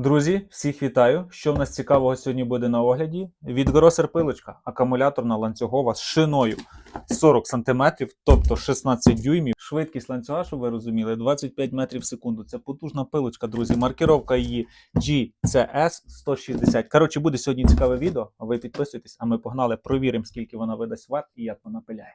Друзі, всіх вітаю! Що в нас цікавого сьогодні буде на огляді? Від Гросер пилочка, акумуляторна ланцюгова з шиною 40 см, тобто 16 дюймів. Швидкість ланцюга, щоб ви розуміли, 25 метрів в секунду. Це потужна пилочка, друзі. Маркіровка її GCS 160. Коротше, буде сьогодні цікаве відео. Ви підписуйтесь, а ми погнали, провіримо, скільки вона видасть ват і як вона пиляє.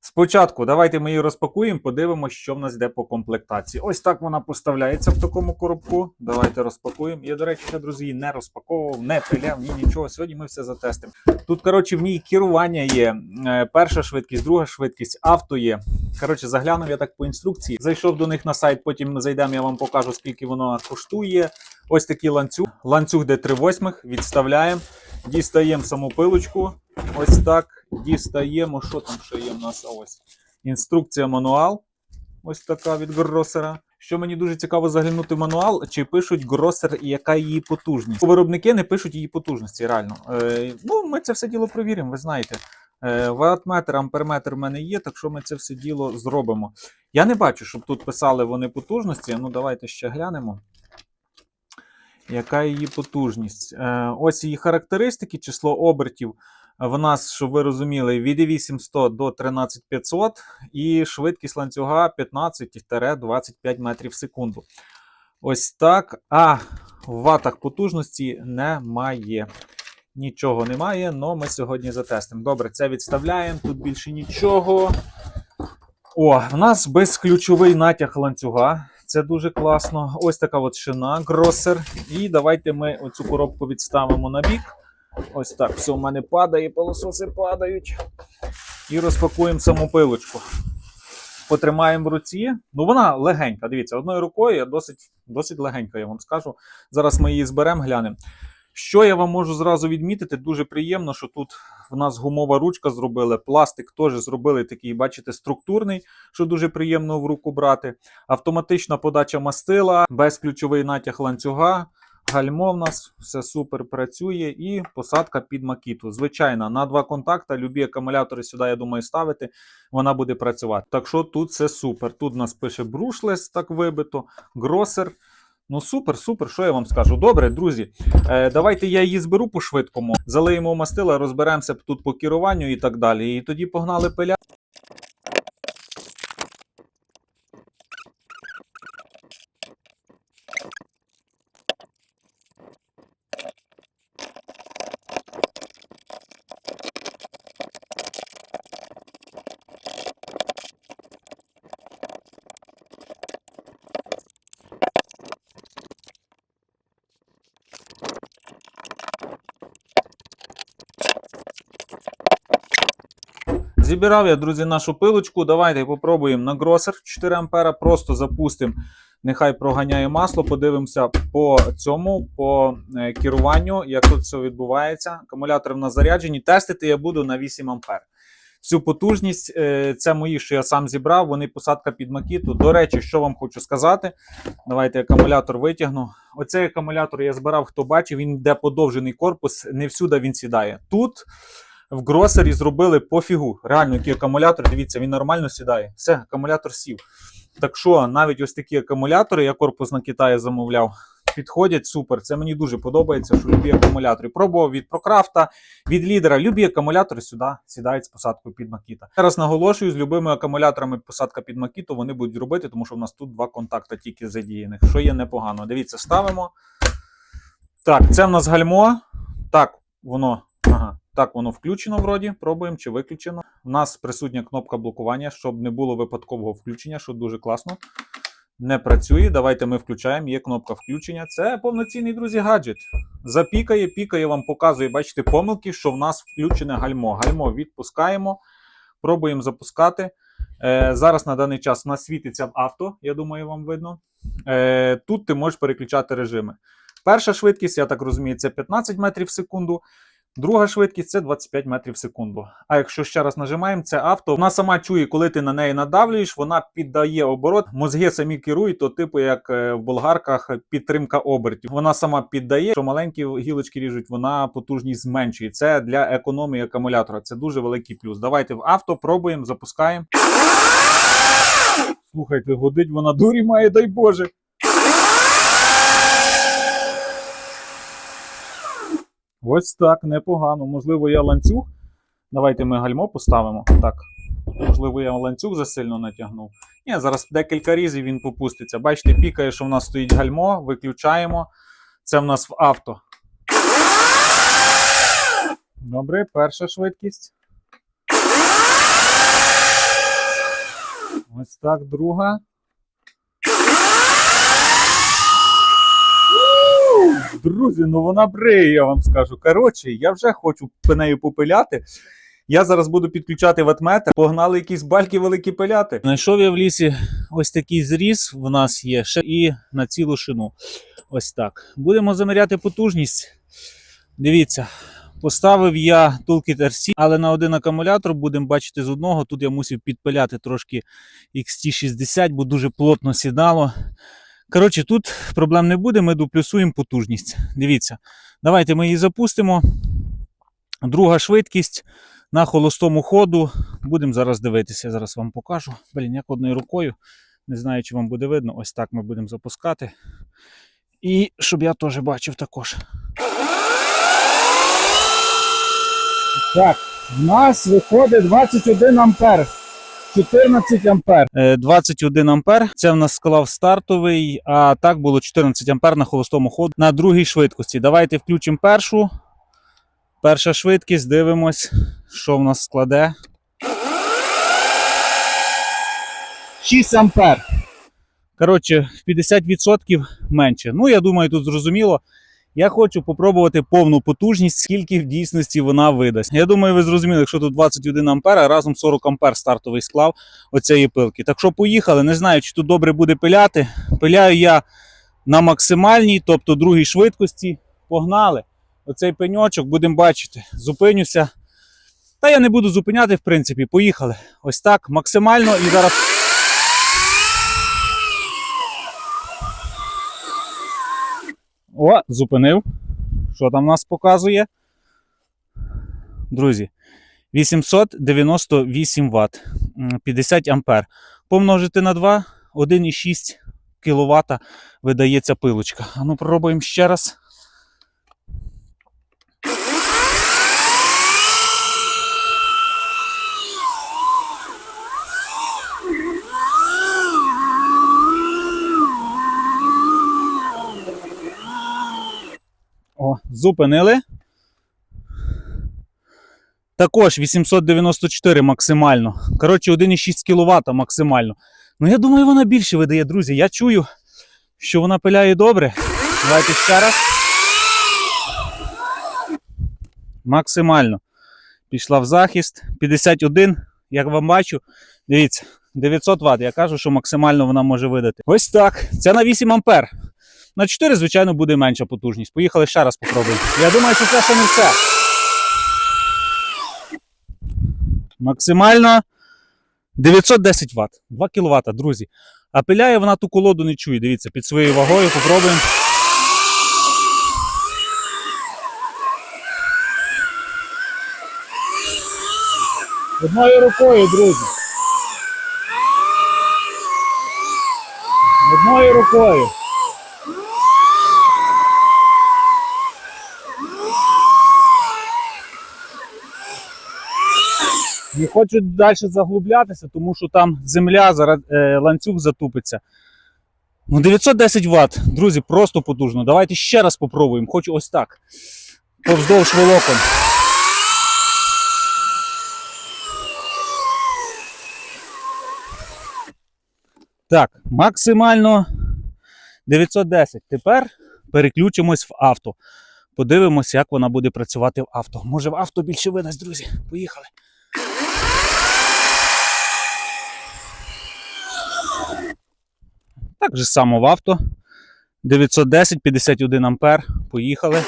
Спочатку давайте ми її розпакуємо, подивимося, що в нас йде по комплектації. Ось так вона поставляється в такому коробку. Давайте розпакуємо. Я, до речі, ще, друзі, не розпаковував, не пиляв, ні нічого. Сьогодні ми все затестимо. Тут, коротше, в ній керування є. е, Перша швидкість, друга швидкість, авто є. Коротше, заглянув я так по інструкції. Зайшов до них на сайт, потім зайдемо, я вам покажу, скільки воно коштує. Ось такий ланцюг. Ланцюг де 3 восьмих, відставляємо, дістаємо саму пилочку. Ось так. Дістаємо. Що там ще є в нас? Ось. Інструкція мануал. Ось така від гросера. Що мені дуже цікаво заглянути в мануал, чи пишуть гросер і яка її потужність. Виробники не пишуть її потужності, реально. Е, ну, ми це все діло провіримо, ви знаєте. Е, ватметр, амперметр в мене є, так що ми це все діло зробимо. Я не бачу, щоб тут писали вони потужності. Ну, давайте ще глянемо. Яка її потужність? Е, ось її характеристики, число обертів. В нас, щоб ви розуміли, від 8100 до 13500 і швидкість ланцюга 15-25 метрів в секунду. Ось так. А в ватах потужності немає. Нічого немає, але ми сьогодні затестимо. Добре, це відставляємо. Тут більше нічого. О, в нас безключовий натяг ланцюга. Це дуже класно. Ось така от шина, гросер. І давайте ми оцю коробку відставимо на бік. Ось так. Все в мене падає, пилососи падають. І розпакуємо саму пилочку. Потримаємо в руці. Ну, вона легенька. Дивіться, одною рукою досить, досить легенька, я вам скажу. Зараз ми її зберемо, глянемо. Що я вам можу зразу відмітити, дуже приємно, що тут в нас гумова ручка зробили, пластик теж зробили такий, бачите, структурний, що дуже приємно в руку брати. Автоматична подача мастила, безключовий натяг ланцюга, гальмо в нас, все супер працює і посадка під макіту. Звичайно, на два контакти, любі акумулятори сюди, я думаю, ставити, вона буде працювати. Так що тут все супер. Тут у нас пише брушлес, так вибито, гросер. Ну супер, супер, що я вам скажу? Добре, друзі. Е, давайте я її зберу по швидкому, залиємо мастила, розберемося тут по керуванню і так далі. І тоді погнали пиля. Зібрав я, друзі, нашу пилочку. Давайте попробуємо на гросер 4 ампера. Просто запустимо. Нехай проганяє масло. Подивимося по цьому, по е, керуванню, як тут все відбувається. Акумулятори в нас заряджені. Тестити я буду на 8 ампер. Всю потужність, е, це мої, що я сам зібрав. Вони посадка під макіту. До речі, що вам хочу сказати. Давайте акумулятор витягну. Оцей акумулятор я збирав, хто бачив, він йде подовжений корпус, не всюди він сідає. Тут в гросері зробили пофігу. Реально, який акумулятор, дивіться, він нормально сідає. Все, акумулятор сів. Так що навіть ось такі акумулятори, я корпус на Китаї замовляв, підходять супер. Це мені дуже подобається, що любі акумулятори. Пробував від Прокрафта, від лідера. Любі акумулятори сюди сідають з посадкою під Макіта. Зараз наголошую, з любими акумуляторами посадка під Макіту вони будуть робити, тому що в нас тут два контакти тільки задіяних, що є непогано. Дивіться, ставимо. Так, це в нас гальмо. Так, воно. Ага. Так, воно включено вроді. Пробуємо чи виключено. У нас присутня кнопка блокування, щоб не було випадкового включення, що дуже класно. Не працює. Давайте ми включаємо. Є кнопка включення. Це повноцінний, друзі, гаджет. Запікає, пікає, вам показує, бачите, помилки, що в нас включене гальмо. Гальмо відпускаємо. Пробуємо запускати. Е, зараз на даний час у нас світиться авто, я думаю, вам видно. Е, тут ти можеш переключати режими. Перша швидкість, я так розумію, це 15 метрів в секунду. Друга швидкість це 25 метрів в секунду. А якщо ще раз нажимаємо, це авто, вона сама чує, коли ти на неї надавлюєш, вона піддає оборот. Мозги самі керують, то типу як е, в болгарках підтримка обертів. Вона сама піддає, що маленькі гілочки ріжуть, вона потужність зменшує. Це для економії акумулятора. Це дуже великий плюс. Давайте в авто пробуємо, запускаємо. Слухайте, годить вона дурі має, дай Боже. Ось так, непогано. Можливо, я ланцюг. Давайте ми гальмо поставимо. Так. Можливо, я ланцюг засильно натягнув. Ні, зараз декілька разів він попуститься. Бачите, пікає, що в нас стоїть гальмо, виключаємо. Це в нас в авто. Добре, перша швидкість. Ось так, друга. Друзі, ну вона бриє, я вам скажу. Коротше, я вже хочу нею попиляти. Я зараз буду підключати ватметр. Погнали якісь бальки великі пиляти. Знайшов я в лісі ось такий зріз. В нас є ще і на цілу шину. Ось так. Будемо заміряти потужність. Дивіться, поставив я Toolkit RC, але на один акумулятор будемо бачити з одного. Тут я мусив підпиляти трошки XT60, бо дуже плотно сідало. Коротше, тут проблем не буде, ми доплюсуємо потужність. Дивіться, давайте ми її запустимо. Друга швидкість на холостому ходу. Будемо зараз дивитися. Зараз вам покажу. Блін, як одною рукою. Не знаю, чи вам буде видно. Ось так ми будемо запускати. І щоб я теж бачив також. Так, в нас виходить 21 ампер. 14 ампер. Е, 21 ампер. Це в нас склав стартовий, а так було 14 ампер на холостому ходу на другій швидкості. Давайте включимо першу. Перша швидкість, дивимось, що в нас складе. 6 ампер. Коротше, в 50% менше. Ну, я думаю, тут зрозуміло. Я хочу попробувати повну потужність, скільки в дійсності вона видасть. Я думаю, ви зрозуміли, якщо тут 21 ампер, а разом 40 ампер стартовий склав оцієї пилки. Так що поїхали. Не знаю, чи тут добре буде пиляти. Пиляю я на максимальній, тобто другій швидкості. Погнали. Оцей пеньочок будемо бачити. Зупинюся. Та я не буду зупиняти, в принципі. Поїхали. Ось так, максимально і зараз. О, зупинив. Що там нас показує? Друзі, 898 Вт, 50 ампер. Помножити на 2, 1,6 кВт видається пилочка. А ну пробуємо ще раз. О, зупинили. Також 894 максимально. Коротше, 1,6 кВт максимально. Ну, я думаю, вона більше видає, друзі. Я чую, що вона пиляє добре. Давайте ще раз. Максимально. Пішла в захист. 51, як вам бачу. Дивіться, 900 Вт. Я кажу, що максимально вона може видати. Ось так. Це на 8 ампер. На 4, звичайно, буде менша потужність. Поїхали ще раз попробуємо. Я думаю, що це ще не все. Максимально 910 Вт. 2 кВт, друзі. А пиляє вона ту колоду не чує. Дивіться, під своєю вагою попробуємо. Одною рукою, друзі. Одною рукою. Не хочу далі заглублятися, тому що там земля, е, ланцюг затупиться. Ну, 910 Вт, друзі, просто потужно. Давайте ще раз попробуємо. Хочу ось так. Повздовж волокон. Так, максимально 910. Тепер переключимось в авто. Подивимося, як вона буде працювати в авто. Може, в авто більше видасть, друзі. Поїхали. Так же само в авто. 910, 51 ампер. Поїхали.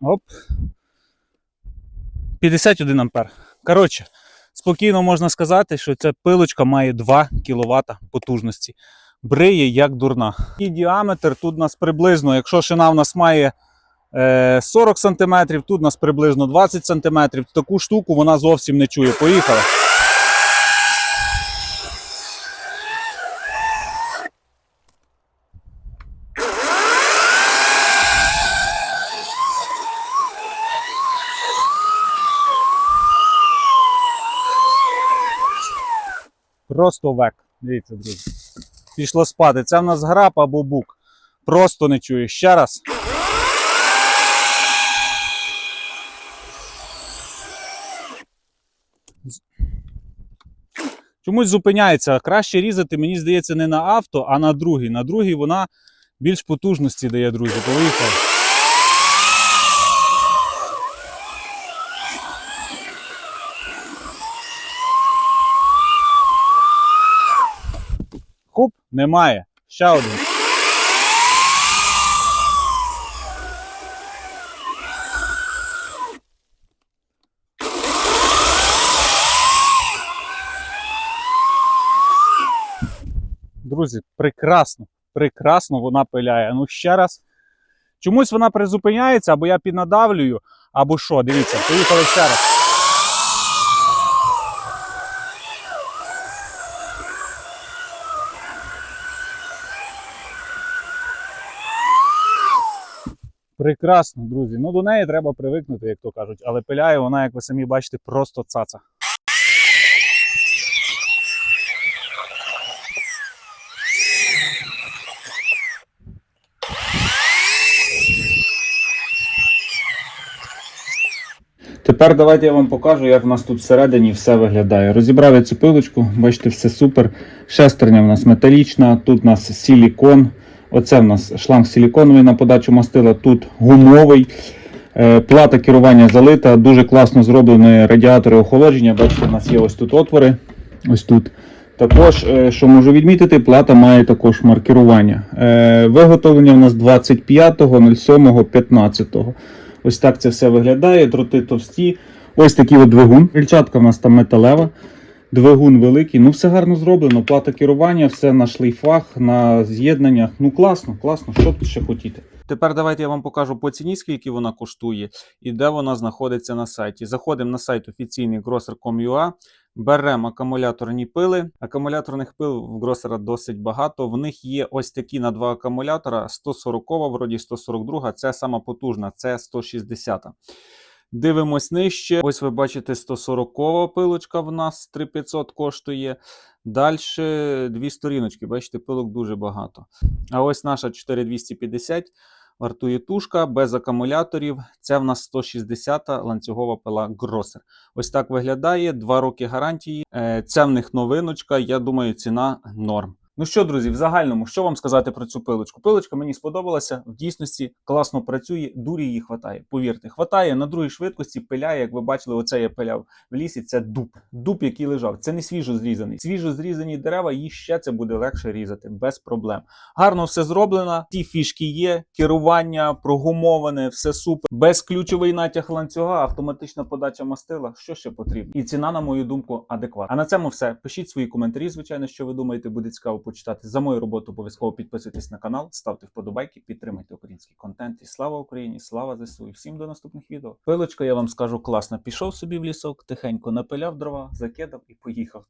Оп. 51 ампер. Коротше, спокійно можна сказати, що ця пилочка має 2 кВт потужності. Бриє як дурна. І діаметр тут у нас приблизно, якщо шина в нас має. 40 см, тут у нас приблизно 20 см. Таку штуку вона зовсім не чує. Поїхали. Просто век. Дивіться, друзі. Пішло спати. Це в нас граб або бук. Просто не чую. Ще раз. Чомусь зупиняється. Краще різати, мені здається, не на авто, а на другий. На другий вона більш потужності дає, друзі. Поїхав. Хоп, немає. Ще один. Друзі, прекрасно, прекрасно вона пиляє. Ну ще раз. Чомусь вона призупиняється, або я піднадавлюю, або що. Дивіться, поїхали ще раз. Прекрасно, друзі. Ну до неї треба привикнути, як то кажуть, але пиляє вона, як ви самі бачите, просто цаца. Тепер давайте я вам покажу, як в нас тут всередині все виглядає. Розібрав я цю пилочку, бачите, все супер. Шестерня в нас металічна, тут у нас силікон. Оце в нас шланг силіконовий на подачу мастила, тут гумовий. Е, Плата керування залита, дуже класно зроблені радіатори охолодження. Бачите, у нас є ось тут отвори. Ось тут. Також, е, що можу відмітити, плата має також маркірування. Е, Виготовлення у нас 25.07.15. Ось так це все виглядає. Дроти товсті. Ось такий от двигун. Рільчатка в нас там металева. Двигун великий, ну все гарно зроблено. Плата керування, все на шлейфах, на з'єднаннях. Ну класно, класно. Що тут ще хотіти? Тепер давайте я вам покажу по ціні, скільки вона коштує і де вона знаходиться на сайті. Заходимо на сайт офіційний grosser.com.ua, беремо акумуляторні пили. Акумуляторних пил в Гросера досить багато. В них є ось такі на два акумулятора: 140, вроді 142, це сама потужна, це 160. Дивимось нижче. Ось ви бачите 140 пилочка в нас 3500 коштує. Далі дві сторіночки. Бачите, пилок дуже багато. А ось наша 4250 вартує тушка без акумуляторів. Це в нас 160 ланцюгова пила Grosser. Ось так виглядає. Два роки гарантії. Е, Це в них новиночка. Я думаю, ціна норм. Ну що, друзі, в загальному, що вам сказати про цю пилочку? Пилочка мені сподобалася. В дійсності класно працює, дурі її хватає. Повірте, хватає на другій швидкості, пиляє, як ви бачили, оце я пиляв в лісі. Це дуб. Дуб, який лежав. Це не свіжо зрізаний. Свіжо зрізані дерева, їх ще це буде легше різати, без проблем. Гарно все зроблено. Ті фішки є, керування прогумоване, все супер. Безключовий натяг ланцюга, автоматична подача мастила. Що ще потрібно? І ціна, на мою думку, адекватна. А на цьому все. Пишіть свої коментарі, звичайно, що ви думаєте, буде цікаво почитати. За мою роботу обов'язково підписуйтесь на канал, ставте вподобайки, підтримайте український контент. І слава Україні! Слава ЗСУ! І всім до наступних відео. Пилочка, я вам скажу, класно. Пішов собі в лісок, тихенько напиляв дрова, закидав і поїхав.